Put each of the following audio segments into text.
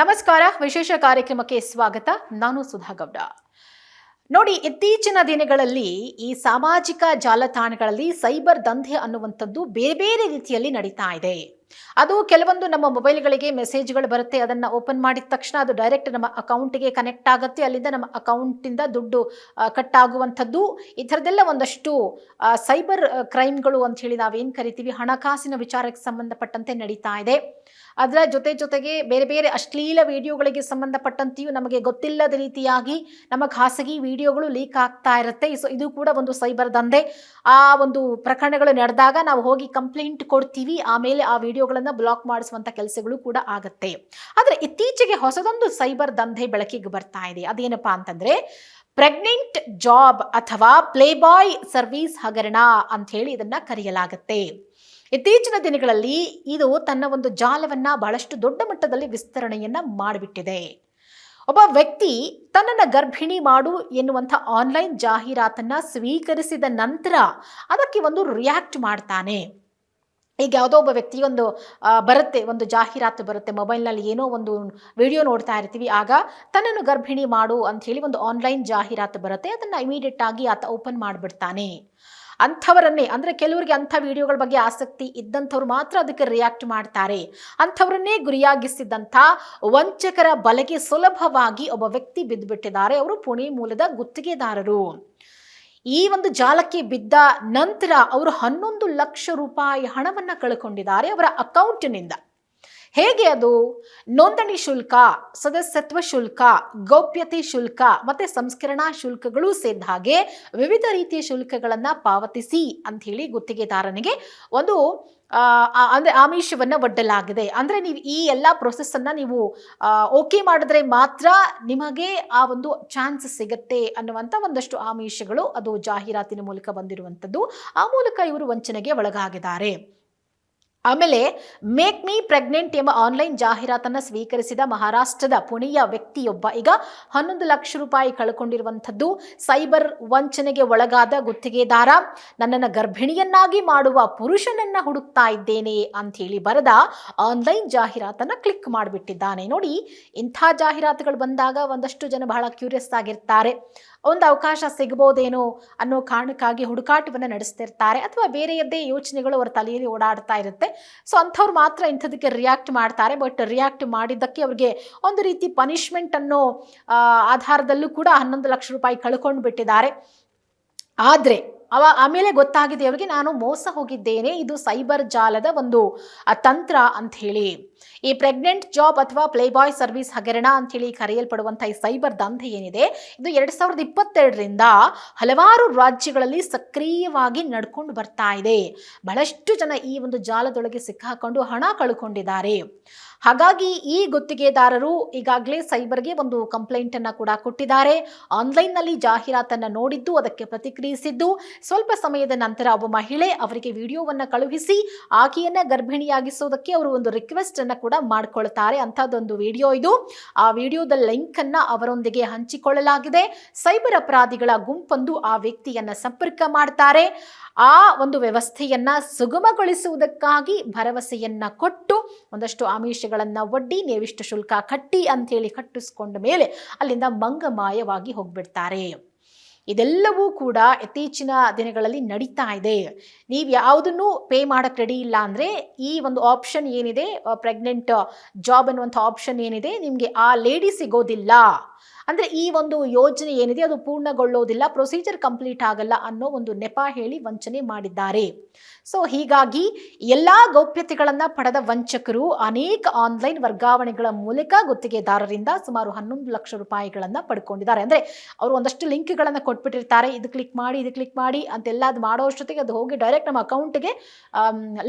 ನಮಸ್ಕಾರ, ವಿಶೇಷ ಕಾರ್ಯಕ್ರಮಕ್ಕೆ ಸ್ವಾಗತ. ನಾನು ಸುಧಾ ಗೌಡ ನೋಡಿ, ಇತ್ತೀಚಿನ ದಿನಗಳಲ್ಲಿ ಈ ಸಾಮಾಜಿಕ ಜಾಲತಾಣಗಳಲ್ಲಿ ಸೈಬರ್ ದಂಧೆ ಅನ್ನುವಂಥದ್ದು ಬೇರೆ ಬೇರೆ ರೀತಿಯಲ್ಲಿ ನಡೀತಾ ಇದೆ. ಅದು ಕೆಲವೊಂದು ನಮ್ಮ ಮೊಬೈಲ್ಗಳಿಗೆ ಮೆಸೇಜ್ಗಳು ಬರುತ್ತೆ, ಅದನ್ನು ಓಪನ್ ಮಾಡಿದ ತಕ್ಷಣ ಅದು ಡೈರೆಕ್ಟ್ ನಮ್ಮ ಅಕೌಂಟಿಗೆ ಕನೆಕ್ಟ್ ಆಗುತ್ತೆ, ಅಲ್ಲಿಂದ ನಮ್ಮ ಅಕೌಂಟಿಂದ ದುಡ್ಡು ಕಟ್ ಆಗುವಂಥದ್ದು ಈ ಥರದ್ದೆಲ್ಲ ಒಂದಷ್ಟು ಸೈಬರ್ ಕ್ರೈಮ್ಗಳು ಅಂತ ಹೇಳಿ ನಾವೇನು ಕರಿತೀವಿ? ಹಣಕಾಸಿನ ವಿಚಾರಕ್ಕೆ ಸಂಬಂಧಪಟ್ಟಂತೆ ನಡೀತಾ ಇದೆ. ಅದರ ಜೊತೆ ಜೊತೆಗೆ ಬೇರೆ ಬೇರೆ ಅಶ್ಲೀಲ ವಿಡಿಯೋಗಳಿಗೆ ಸಂಬಂಧಪಟ್ಟಂತೆಯೂ ನಮಗೆ ಗೊತ್ತಿಲ್ಲದ ರೀತಿಯಾಗಿ ನಮ್ಮ ಖಾಸಗಿ ವಿಡಿಯೋಗಳು ಲೀಕ್ ಆಗ್ತಾ ಇರುತ್ತೆ. ಸೊ ಇದು ಕೂಡ ಒಂದು ಸೈಬರ್ ದಂಧೆ. ಆ ಒಂದು ಪ್ರಕರಣಗಳು ನಡೆದಾಗ ನಾವು ಹೋಗಿ ಕಂಪ್ಲೇಂಟ್ ಕೊಡ್ತೀವಿ. ಆಮೇಲೆ ಆ ವಿಡಿಯೋಗಳನ್ನು ಬ್ಲಾಕ್ ಮಾಡಿಸುವಂಥ ಕೆಲಸಗಳು ಕೂಡ ಆಗುತ್ತೆ. ಆದರೆ ಇತ್ತೀಚೆಗೆ ಹೊಸದೊಂದು ಸೈಬರ್ ದಂಧೆ ಬೆಳಕಿಗೆ ಬರ್ತಾ ಇದೆ. ಅದೇನಪ್ಪಾ ಅಂತಂದ್ರೆ ಪ್ರೆಗ್ನೆಂಟ್ ಜಾಬ್ ಅಥವಾ ಪ್ಲೇಬಾಯ್ ಸರ್ವಿಸ್ ಹಗರಣ ಅಂತ ಹೇಳಿ ಇದನ್ನ ಕರೆಯಲಾಗುತ್ತೆ. ಇತ್ತೀಚಿನ ದಿನಗಳಲ್ಲಿ ಇದು ತನ್ನ ಒಂದು ಜಾಲವನ್ನ ಬಹಳಷ್ಟು ದೊಡ್ಡ ಮಟ್ಟದಲ್ಲಿ ವಿಸ್ತರಣೆಯನ್ನ ಮಾಡಿಬಿಟ್ಟಿದೆ. ಒಬ್ಬ ವ್ಯಕ್ತಿ ತನ್ನನ್ನು ಗರ್ಭಿಣಿ ಮಾಡು ಎನ್ನುವಂಥ ಆನ್ಲೈನ್ ಜಾಹೀರಾತನ್ನ ಸ್ವೀಕರಿಸಿದ ನಂತರ ಅದಕ್ಕೆ ಒಂದು ರಿಯಾಕ್ಟ್ ಮಾಡ್ತಾನೆ. ಈಗ ಯಾವುದೋ ಒಬ್ಬ ವ್ಯಕ್ತಿ ಒಂದು ಬರುತ್ತೆ, ಒಂದು ಜಾಹೀರಾತು ಬರುತ್ತೆ, ಮೊಬೈಲ್ನಲ್ಲಿ ಏನೋ ಒಂದು ವಿಡಿಯೋ ನೋಡ್ತಾ ಇರ್ತೀವಿ, ಆಗ ತನ್ನನ್ನು ಗರ್ಭಿಣಿ ಮಾಡು ಅಂಥೇಳಿ ಒಂದು ಆನ್ಲೈನ್ ಜಾಹೀರಾತು ಬರುತ್ತೆ, ಅದನ್ನು ಇಮಿಡಿಯೇಟ್ ಆಗಿ ಆತ ಓಪನ್ ಮಾಡಿಬಿಡ್ತಾನೆ. ಅಂಥವರನ್ನೇ, ಅಂದರೆ ಕೆಲವರಿಗೆ ಅಂಥ ವಿಡಿಯೋಗಳ ಬಗ್ಗೆ ಆಸಕ್ತಿ ಇದ್ದಂಥವ್ರು ಮಾತ್ರ ಅದಕ್ಕೆ ರಿಯಾಕ್ಟ್ ಮಾಡ್ತಾರೆ. ಅಂಥವರನ್ನೇ ಗುರಿಯಾಗಿಸಿದಂಥ ವಂಚಕರ ಬಲೆಗೆ ಸುಲಭವಾಗಿ ಒಬ್ಬ ವ್ಯಕ್ತಿ ಬಿದ್ದುಬಿಟ್ಟಿದ್ದಾರೆ. ಅವರು ಪುಣೆ ಮೂಲದ ಗುತ್ತಿಗೆದಾರರು. ಈ ಒಂದು ಜಾಲಕ್ಕೆ ಬಿದ್ದ ನಂತರ ಅವರು ಹನ್ನೊಂದು ಲಕ್ಷ ರೂಪಾಯಿ ಹಣವನ್ನು ಕಳ್ಕೊಂಡಿದ್ದಾರೆ ಅವರ ಅಕೌಂಟಿನಿಂದ. ಹೇಗೆ ಅದು? ನೋಂದಣಿ ಶುಲ್ಕ, ಸದಸ್ಯತ್ವ ಶುಲ್ಕ, ಗೌಪ್ಯತೆ ಶುಲ್ಕ ಮತ್ತೆ ಸಂಸ್ಕರಣಾ ಶುಲ್ಕಗಳು ಸೇರಿದ ಹಾಗೆ ವಿವಿಧ ರೀತಿಯ ಶುಲ್ಕಗಳನ್ನು ಪಾವತಿಸಿ ಅಂತ ಹೇಳಿ ಗುತ್ತಿಗೆದಾರನಿಗೆ ಒಂದು ಅಂದ್ರೆ ಆಮಿಷವನ್ನ ಒಡ್ಡಲಾಗಿದೆ. ಅಂದ್ರೆ ನೀವು ಈ ಎಲ್ಲ ಪ್ರೊಸೆಸ್ಸನ್ನು ನೀವು ಓಕೆ ಮಾಡಿದ್ರೆ ಮಾತ್ರ ನಿಮಗೆ ಆ ಒಂದು ಚಾನ್ಸ್ ಸಿಗತ್ತೆ ಅನ್ನುವಂಥ ಒಂದಷ್ಟು ಆಮಿಷಗಳು ಅದು ಜಾಹೀರಾತಿನ ಮೂಲಕ ಬಂದಿರುವಂಥದ್ದು. ಆ ಮೂಲಕ ಇವರು ವಂಚನೆಗೆ ಒಳಗಾಗಿದ್ದಾರೆ. ಆಮೇಲೆ ಮೇಕ್ ಮೀ ಪ್ರೆಗ್ನೆಂಟ್ ಎಂಬ ಆನ್ಲೈನ್ ಜಾಹೀರಾತನ್ನು ಸ್ವೀಕರಿಸಿದ ಮಹಾರಾಷ್ಟ್ರದ ಪುಣೆಯ ವ್ಯಕ್ತಿಯೊಬ್ಬ. ಈಗ ಹನ್ನೊಂದು ಲಕ್ಷ ರೂಪಾಯಿ ಕಳ್ಕೊಂಡಿರುವಂಥದ್ದು ಸೈಬರ್ ವಂಚನೆಗೆ ಒಳಗಾದ ಗುತ್ತಿಗೆದಾರ. ನನ್ನನ್ನು ಗರ್ಭಿಣಿಯನ್ನಾಗಿ ಮಾಡುವ ಪುರುಷನನ್ನ ಹುಡುಕ್ತಾ ಇದ್ದೇನೆ ಅಂತ ಹೇಳಿ ಬರೆದ ಆನ್ಲೈನ್ ಜಾಹೀರಾತನ್ನು ಕ್ಲಿಕ್ ಮಾಡಿಬಿಟ್ಟಿದ್ದಾನೆ. ನೋಡಿ, ಇಂಥ ಜಾಹೀರಾತುಗಳು ಬಂದಾಗ ಒಂದಷ್ಟು ಜನ ಬಹಳ ಕ್ಯೂರಿಯಸ್ ಆಗಿರ್ತಾರೆ. ಒಂದು ಅವಕಾಶ ಸಿಗಬಹುದೇನೋ ಅನ್ನೋ ಕಾರಣಕ್ಕಾಗಿ ಹುಡುಕಾಟವನ್ನು ನಡೆಸ್ತಿರ್ತಾರೆ ಅಥವಾ ಬೇರೆಯದ್ದೇ ಯೋಚನೆಗಳು ಅವರ ತಲೆಯಲ್ಲಿ ಓಡಾಡ್ತಾ ಇರುತ್ತೆ. ಸೊ ಅಂಥವ್ರು ಮಾತ್ರ ಇಂಥದಕ್ಕೆ ರಿಯಾಕ್ಟ್ ಮಾಡ್ತಾರೆ. ಬಟ್ ರಿಯಾಕ್ಟ್ ಮಾಡಿದ್ದಕ್ಕೆ ಅವ್ರಿಗೆ ಒಂದು ರೀತಿ ಪನಿಷ್ಮೆಂಟ್ ಅನ್ನೋ ಆಧಾರದಲ್ಲೂ ಕೂಡ ಹನ್ನೊಂದು ಲಕ್ಷ ರೂಪಾಯಿ ಕಳ್ಕೊಂಡು ಬಿಟ್ಟಿದ್ದಾರೆ. ಆದರೆ ಅವ, ಆಮೇಲೆ ಗೊತ್ತಾಗಿದೆ ಅವರಿಗೆ, ನಾನು ಮೋಸ ಹೋಗಿದ್ದೇನೆ. ಇದು ಸೈಬರ್ ಜಾಲದ ಒಂದು ತಂತ್ರ ಅಂತ ಹೇಳಿ. ಈ ಪ್ರೆಗ್ನೆಂಟ್ ಜಾಬ್ ಅಥವಾ ಪ್ಲೇ ಬಾಯ್ ಸರ್ವಿಸ್ ಹಗರಣ ಅಂತ ಹೇಳಿ ಕರೆಯಲ್ಪಡುವಂಥ ಈ ಸೈಬರ್ ದಂಧೆ ಏನಿದೆ, ಇದು ಎರಡ್ ಸಾವಿರದ ಇಪ್ಪತ್ತೆರಡರಿಂದ ಹಲವಾರು ರಾಜ್ಯಗಳಲ್ಲಿ ಸಕ್ರಿಯವಾಗಿ ನಡ್ಕೊಂಡು ಬರ್ತಾ ಇದೆ. ಬಹಳಷ್ಟು ಜನ ಈ ಒಂದು ಜಾಲದೊಳಗೆ ಸಿಕ್ಕಾಕೊಂಡು ಹಣ ಕಳ್ಕೊಂಡಿದ್ದಾರೆ. ಹಾಗಾಗಿ ಈ ಗುತ್ತಿಗೆದಾರರು ಈಗಾಗಲೇ ಸೈಬರ್ಗೆ ಒಂದು ಕಂಪ್ಲೇಂಟ್ ಅನ್ನ ಕೂಡ ಕೊಟ್ಟಿದ್ದಾರೆ. ಆನ್ಲೈನ್ನಲ್ಲಿ ಜಾಹೀರಾತನ್ನ ನೋಡಿದ್ದು, ಅದಕ್ಕೆ ಪ್ರತಿಕ್ರಿಯಿಸಿದ್ದು. ಸ್ವಲ್ಪ ಸಮಯದ ನಂತರ ಒಬ್ಬ ಮಹಿಳೆ ಅವರಿಗೆ ವಿಡಿಯೋವನ್ನ ಕಳುಹಿಸಿ, ಆಕೆಯನ್ನ ಗರ್ಭಿಣಿಯಾಗಿಸೋದಕ್ಕೆ ಅವರು ಒಂದು ರಿಕ್ವೆಸ್ಟ್ ಅನ್ನ ಕೂಡ ಮಾಡ್ಕೊಳ್ತಾರೆ ಅಂಥದ್ದೊಂದು ವಿಡಿಯೋ ಇದು. ಆ ವಿಡಿಯೋದ ಲಿಂಕ್ ಅನ್ನ ಅವರೊಂದಿಗೆ ಹಂಚಿಕೊಳ್ಳಲಾಗಿದೆ. ಸೈಬರ್ ಅಪರಾಧಿಗಳ ಗುಂಪೊಂದು ಆ ವ್ಯಕ್ತಿಯನ್ನ ಸಂಪರ್ಕ ಮಾಡ್ತಾರೆ. ಆ ಒಂದು ವ್ಯವಸ್ಥೆಯನ್ನ ಸುಗಮಗೊಳಿಸುವುದಕ್ಕಾಗಿ ಭರವಸೆಯನ್ನ ಕೊಟ್ಟು ಒಂದಷ್ಟು ಆಮಿಷಗಳನ್ನ ಒಡ್ಡಿ, ನೀವಿಷ್ಟು ಶುಲ್ಕ ಕಟ್ಟಿ ಅಂತೇಳಿ ಕಟ್ಟಿಸ್ಕೊಂಡ ಮೇಲೆ ಅಲ್ಲಿಂದ ಮಂಗಮಾಯವಾಗಿ ಹೋಗ್ಬಿಡ್ತಾರೆ. ಇದೆಲ್ಲವೂ ಕೂಡ ಇತ್ತೀಚಿನ ದಿನಗಳಲ್ಲಿ ನಡೀತಾ ಇದೆ. ನೀವು ಯಾವುದನ್ನು ಪೇ ಮಾಡಕ್ಕೆ ರೆಡಿ ಇಲ್ಲ ಅಂದರೆ ಈ ಒಂದು ಆಪ್ಷನ್ ಏನಿದೆ ಪ್ರೆಗ್ನೆಂಟ್ ಜಾಬ್ ಅನ್ನುವಂಥ ಆಪ್ಷನ್ ಏನಿದೆ, ನಿಮಗೆ ಆ ಲೇಡಿ ಸಿಗೋದಿಲ್ಲ. ಅಂದರೆ ಈ ಒಂದು ಯೋಜನೆ ಏನಿದೆ ಅದು ಪೂರ್ಣಗೊಳ್ಳೋದಿಲ್ಲ ಪ್ರೊಸೀಜರ್ ಕಂಪ್ಲೀಟ್ ಆಗಲ್ಲ ಅನ್ನೋ ಒಂದು ನೆಪ ಹೇಳಿ ವಂಚನೆ ಮಾಡಿದ್ದಾರೆ. ಸೊ ಹೀಗಾಗಿ ಎಲ್ಲ ಗೌಪ್ಯತೆಗಳನ್ನು ಪಡೆದ ವಂಚಕರು ಅನೇಕ ಆನ್ಲೈನ್ ವರ್ಗಾವಣೆಗಳ ಮೂಲಕ ಗುತ್ತಿಗೆದಾರರಿಂದ ಸುಮಾರು ಹನ್ನೊಂದು ಲಕ್ಷ ರೂಪಾಯಿಗಳನ್ನು ಪಡ್ಕೊಂಡಿದ್ದಾರೆ. ಅಂದರೆ ಅವರು ಒಂದಷ್ಟು ಲಿಂಕ್ಗಳನ್ನು ಕೊಟ್ಬಿಟ್ಟಿರ್ತಾರೆ. ಇದು ಕ್ಲಿಕ್ ಮಾಡಿ, ಇದು ಕ್ಲಿಕ್ ಮಾಡಿ ಅಂತೆಲ್ಲ ಅದು ಮಾಡೋ ಅಷ್ಟೊತ್ತಿಗೆ ಅದು ಹೋಗಿ ಡೈರೆಕ್ಟ್ ನಮ್ಮ ಅಕೌಂಟ್ಗೆ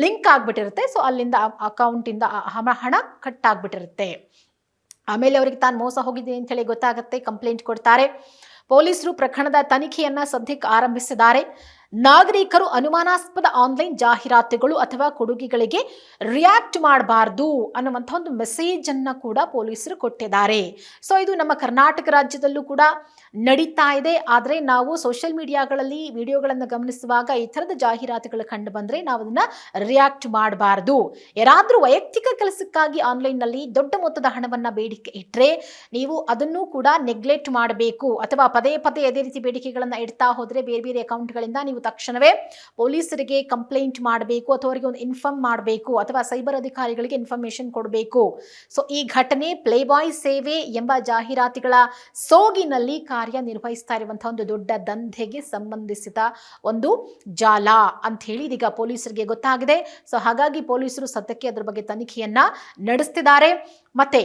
ಲಿಂಕ್ ಆಗಿಬಿಟ್ಟಿರುತ್ತೆ. ಸೊ ಅಲ್ಲಿಂದ ಅಕೌಂಟಿಂದ ಹಣ ಕಟ್ ಆಗಿಬಿಟ್ಟಿರುತ್ತೆ. ಆಮೇಲೆ ಅವರಿಗೆ ತಾನು ಮೋಸ ಹೋಗಿದೆ ಅಂತ ಗೊತ್ತಾಗುತ್ತೆ ಕಂಪ್ಲೇಂಟ್ ಕೊಡ್ತಾರೆ. ಪೊಲೀಸರು ಪ್ರಕರಣದ ತನಿಖೆಯನ್ನ ಸದ್ಯಕ್ಕೆ ಆರಂಭಿಸಿದ್ದಾರೆ. ನಾಗರಿಕರು ಅನುಮಾನಾಸ್ಪದ ಆನ್ಲೈನ್ ಜಾಹೀರಾತುಗಳು ಅಥವಾ ಕೊಡುಗೆಗಳಿಗೆ ರಿಯಾಕ್ಟ್ ಮಾಡಬಾರ್ದು ಅನ್ನುವಂಥ ಒಂದು ಮೆಸೇಜ್ ಅನ್ನ ಕೂಡ ಪೊಲೀಸರು ಕೊಟ್ಟಿದ್ದಾರೆ. ಸೊ ಇದು ನಮ್ಮ ಕರ್ನಾಟಕ ರಾಜ್ಯದಲ್ಲೂ ಕೂಡ ನಡೀತಾ ಇದೆ. ಆದರೆ ನಾವು ಸೋಷಿಯಲ್ ಮೀಡಿಯಾಗಳಲ್ಲಿ ವಿಡಿಯೋಗಳನ್ನು ಗಮನಿಸುವಾಗ ಈ ಥರದ ಜಾಹೀರಾತುಗಳು ಕಂಡು ಬಂದರೆ ನಾವು ಅದನ್ನ ರಿಯಾಕ್ಟ್ ಮಾಡಬಾರ್ದು. ಯಾರಾದರೂ ವೈಯಕ್ತಿಕ ಕೆಲಸಕ್ಕಾಗಿ ಆನ್ಲೈನ್ನಲ್ಲಿ ದೊಡ್ಡ ಮೊತ್ತದ ಹಣವನ್ನು ಬೇಡಿಕೆ ಇಟ್ಟರೆ ನೀವು ಅದನ್ನು ಕೂಡ ನೆಗ್ಲೆಕ್ಟ್ ಮಾಡಬೇಕು. ಅಥವಾ ಪದೇ ಪದೇ ಅದೇ ರೀತಿ ಬೇಡಿಕೆಗಳನ್ನು ಇಡ್ತಾ ಹೋದರೆ ಬೇರೆ ಬೇರೆ ಅಕೌಂಟ್ಗಳಿಂದ ನೀವು ತಕ್ಷಣವೇ ಪೊಲೀಸರಿಗೆ ಕಂಪ್ಲೇಂಟ್ ಮಾಡಬೇಕು ಅಥವಾ ಅವರಿಗೆ ಒಂದು ಇನ್ಫಾರ್ಮ್ ಮಾಡಬೇಕು, ಅಥವಾ ಸೈಬರ್ ಅಧಿಕಾರಿಗಳಿಗೆ ಇನ್ಫಾರ್ಮೇಶನ್ ಕೊಡಬೇಕು. ಸೊ, ಈ ಘಟನೆ ಪ್ಲೇಬಾಯ್ ಸೇವೆ ಎಂಬ ಜಾಹೀರಾತುಗಳ ಸೋಗಿನಲ್ಲಿ ಕಾರ್ಯನಿರ್ವಹಿಸ್ತಾ ಇರುವಂತಹ ಒಂದು ದೊಡ್ಡ ದಂಧೆಗೆ ಸಂಬಂಧಿಸಿದ ಒಂದು ಜಾಲ ಅಂತ ಹೇಳಿ ಇದೀಗ ಪೊಲೀಸರಿಗೆ ಗೊತ್ತಾಗಿದೆ. ಸೊ, ಹಾಗಾಗಿ ಪೊಲೀಸರು ಸದ್ಯಕ್ಕೆ ಅದರ ಬಗ್ಗೆ ತನಿಖೆಯನ್ನ ನಡೆಸ್ತಿದ್ದಾರೆ. ಮತ್ತೆ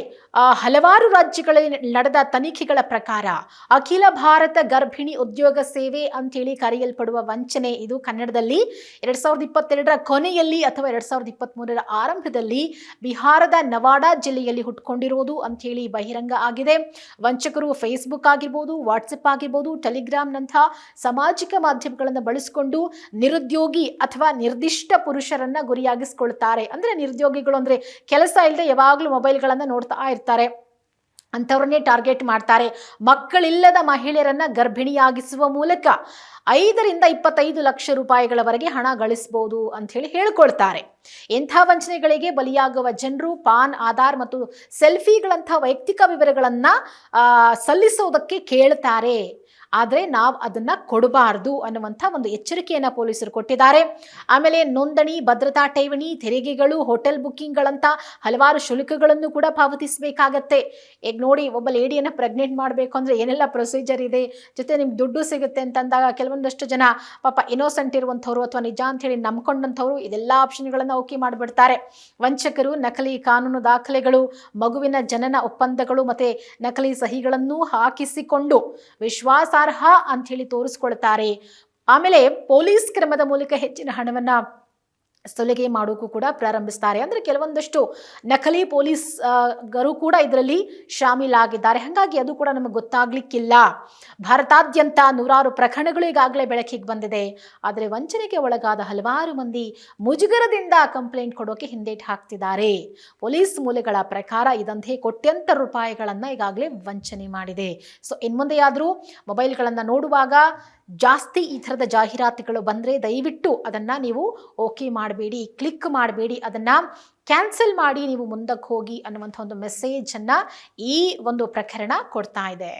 ಹಲವಾರು ರಾಜ್ಯಗಳಲ್ಲಿ ನಡೆದ ತನಿಖೆಗಳ ಪ್ರಕಾರ ಅಖಿಲ ಭಾರತ ಗರ್ಭಿಣಿ ಉದ್ಯೋಗ ಸೇವೆ ಅಂತೇಳಿ ಕರೆಯಲ್ಪಡುವ ಇದು ಕನ್ನಡದಲ್ಲಿ. ಎರಡ್ ಸಾವಿರದ ಇಪ್ಪತ್ತೆರಡರ ಕೊನೆಯಲ್ಲಿ ಅಥವಾ ಎರಡ್ ಸಾವಿರದ ಇಪ್ಪತ್ತ್ಮೂರರ ಆರಂಭದಲ್ಲಿ ಬಿಹಾರದ ನವಾಡಾ ಜಿಲ್ಲೆಯಲ್ಲಿ ಹುಟ್ಕೊಂಡಿರೋದು ಅಂತೇಳಿ ಬಹಿರಂಗ ಆಗಿದೆ. ವಂಚಕರು ಫೇಸ್ಬುಕ್ ಆಗಿರ್ಬೋದು ವಾಟ್ಸಪ್ ಆಗಿರ್ಬೋದು ಟೆಲಿಗ್ರಾಮ್ನಂಥ ಸಾಮಾಜಿಕ ಮಾಧ್ಯಮಗಳನ್ನು ಬಳಸಿಕೊಂಡು ನಿರುದ್ಯೋಗಿ ಅಥವಾ ನಿರ್ದಿಷ್ಟ ಪುರುಷರನ್ನ ಗುರಿಯಾಗಿಸಿಕೊಳ್ತಾರೆ. ಅಂದ್ರೆ ನಿರುದ್ಯೋಗಿಗಳು ಅಂದ್ರೆ ಕೆಲಸ ಇಲ್ಲದೆ ಯಾವಾಗಲೂ ಮೊಬೈಲ್ಗಳನ್ನು ನೋಡ್ತಾ ಇರ್ತಾರೆ. ಅಂಥವ್ರನ್ನೇ ಟಾರ್ಗೆಟ್ ಮಾಡ್ತಾರೆ. ಮಕ್ಕಳಿಲ್ಲದ ಮಹಿಳೆಯರನ್ನ ಗರ್ಭಿಣಿಯಾಗಿಸುವ ಮೂಲಕ ಐದರಿಂದ ಇಪ್ಪತ್ತೈದು ಲಕ್ಷ ರೂಪಾಯಿಗಳವರೆಗೆ ಹಣ ಗಳಿಸಬಹುದು ಅಂತ ಹೇಳಿ ಹೇಳ್ಕೊಳ್ತಾರೆ. ಎಂಥ ವಂಚನೆಗಳಿಗೆ ಬಲಿಯಾಗುವ ಜನರು, ಪಾನ್, ಆಧಾರ್ ಮತ್ತು ಸೆಲ್ಫಿಗಳಂಥ ವೈಯಕ್ತಿಕ ವಿವರಗಳನ್ನ ಸಲ್ಲಿಸೋದಕ್ಕೆ ಕೇಳ್ತಾರೆ. ಆದರೆ ನಾವು ಅದನ್ನು ಕೊಡಬಾರ್ದು ಅನ್ನುವಂಥ ಒಂದು ಎಚ್ಚರಿಕೆಯನ್ನು ಪೊಲೀಸರು ಕೊಟ್ಟಿದ್ದಾರೆ. ಆಮೇಲೆ ನೋಂದಣಿ, ಭದ್ರತಾ ಠೇವಣಿ, ತೆರಿಗೆಗಳು, ಹೋಟೆಲ್ ಬುಕ್ಕಿಂಗ್ಗಳಂಥ ಹಲವಾರು ಶುಲ್ಕಗಳನ್ನು ಕೂಡ ಪಾವತಿಸಬೇಕಾಗತ್ತೆ. ಈಗ ನೋಡಿ, ಒಬ್ಬ ಲೇಡಿಯನ್ನು ಪ್ರೆಗ್ನೆಂಟ್ ಮಾಡಬೇಕು ಅಂದರೆ ಏನೆಲ್ಲ ಪ್ರೊಸೀಜರ್ ಇದೆ, ಜೊತೆ ನಿಮ್ಗೆ ದುಡ್ಡು ಸಿಗುತ್ತೆ ಅಂತಂದಾಗ ಕೆಲವೊಂದಷ್ಟು ಜನ ಪಾಪ ಇನೋಸೆಂಟ್ ಇರುವಂಥವ್ರು ಅಥವಾ ನಿಜ ಅಂತ ಹೇಳಿ ನಂಬ್ಕೊಂಡಂಥವ್ರು ಇದೆಲ್ಲ ಆಪ್ಷನ್ಗಳನ್ನು ಓಕೆ ಮಾಡಿಬಿಡ್ತಾರೆ. ವಂಚಕರು, ನಕಲಿ ಕಾನೂನು ದಾಖಲೆಗಳು, ಮಗುವಿನ ಜನನ ಒಪ್ಪಂದಗಳು ಮತ್ತು ನಕಲಿ ಸಹಿಗಳನ್ನು ಹಾಕಿಸಿಕೊಂಡು ವಿಶ್ವಾಸಾರ್ಹ ಹೇಳಿ ತೋರಿಸ್ಕೊಳ್ತಾರೆ. ಆಮೇಲೆ ಪೊಲೀಸ್ ಕ್ರಮದ ಮೂಲಕ ಹೆಚ್ಚಿನ ಹಣವನ್ನು ಸುಲಿಗೆ ಮಾಡೋಕ್ಕೂ ಕೂಡ ಪ್ರಾರಂಭಿಸ್ತಾರೆ. ಅಂದರೆ ಕೆಲವೊಂದಷ್ಟು ನಕಲಿ ಪೊಲೀಸ್ ಗರು ಕೂಡ ಇದರಲ್ಲಿ ಶಾಮೀಲಾಗಿದ್ದಾರೆ. ಹಾಗಾಗಿ ಅದು ಕೂಡ ನಮಗೆ ಗೊತ್ತಾಗ್ಲಿಕ್ಕಿಲ್ಲ. ಭಾರತಾದ್ಯಂತ ನೂರಾರು ಪ್ರಕರಣಗಳು ಈಗಾಗಲೇ ಬೆಳಕಿಗೆ ಬಂದಿದೆ. ಆದರೆ ವಂಚನೆಗೆ ಒಳಗಾದ ಹಲವಾರು ಮಂದಿ ಮುಜುಗರದಿಂದ ಕಂಪ್ಲೇಂಟ್ ಕೊಡೋಕೆ ಹಿಂದೇಟು ಹಾಕ್ತಿದ್ದಾರೆ. ಪೊಲೀಸ್ ಮೂಲಗಳ ಪ್ರಕಾರ ಇದಂತೆ ಕೋಟ್ಯಂತರ ರೂಪಾಯಿಗಳನ್ನು ಈಗಾಗಲೇ ವಂಚನೆ ಮಾಡಿದೆ. ಸೊ ಇನ್ಮುಂದೆಯಾದರೂ ಮೊಬೈಲ್ಗಳನ್ನು ನೋಡುವಾಗ ಜಾಸ್ತಿ ಈ ಥರದ ಜಾಹೀರಾತುಗಳು ಬಂದರೆ ದಯವಿಟ್ಟು ಅದನ್ನು ನೀವು ಓಕೆ ಮಾಡಬೇಡಿ ಕ್ಲಿಕ್ ಮಾಡಬೇಡಿ, ಅದನ್ನು ಕ್ಯಾನ್ಸಲ್ ಮಾಡಿ ನೀವು ಮುಂದಕ್ಕೆ ಹೋಗಿ ಅನ್ನುವಂಥ ಒಂದು ಮೆಸೇಜನ್ನು ಈ ಒಂದು ಪ್ರಕರಣ ಕೊಡ್ತಾ ಇದೆ.